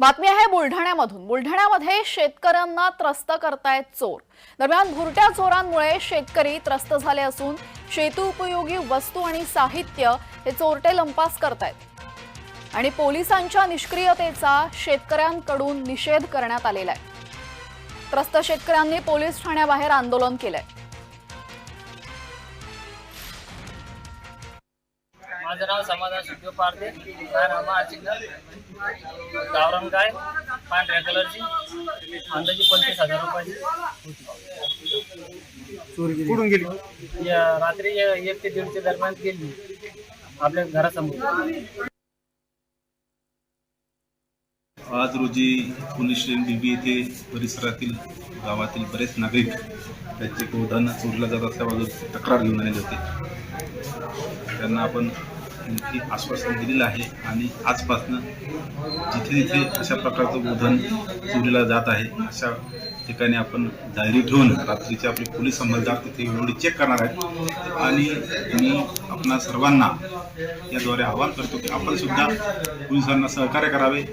बातमी आहे बुलढाण्यामधून. बुलढाण्यामध्ये शेतकऱ्यांना त्रस्त करतायत चोर. दरम्यान भुरट्या चोरांमुळे शेतकरी त्रस्त झाले असून शेतूपयोगी वस्तू आणि साहित्य हे चोरटे लंपास करतायत. आणि पोलिसांच्या निष्क्रियतेचा शेतकऱ्यांकडून निषेध करण्यात आलेला आहे. त्रस्त शेतकऱ्यांनी पोलीस ठाण्याबाहेर आंदोलन केलंय. माझं नाव समाधान सुखदेव पारदे. राहणार रामा चिन्ह गावरान गाय पांढऱ्या कलरची अंदाजे पंचवीस हजार रुपयाची. कुठून गेली? या- रात्री एक ते दीडच्या दरम्यान गेली. आपल्या घरासमोर. आज रोजी पोलीस स्टेशन बीबी येथे परिसरातील गावातील बरेच नागरिक त्यांचे गोधन चोरलं जात असल्याबाबत तक्रार घेऊन आलेले होते. त्यांना आपण आणखी आश्वासन दिलेलं आहे. आणि आजपासनं जिथे जिथे अशा प्रकारचं बोधन चोरीला जात आहे अशा ठिकाणी आपण डायरी ठेवून रात्रीचे आपले पोलीस अंमलदार तिथे एवढी चेक करणार आहेत. आणि मी आपणा सर्वांना याद्वारे आवाहन करतो की आपण सुद्धा पोलिसांना सहकार्य करावे.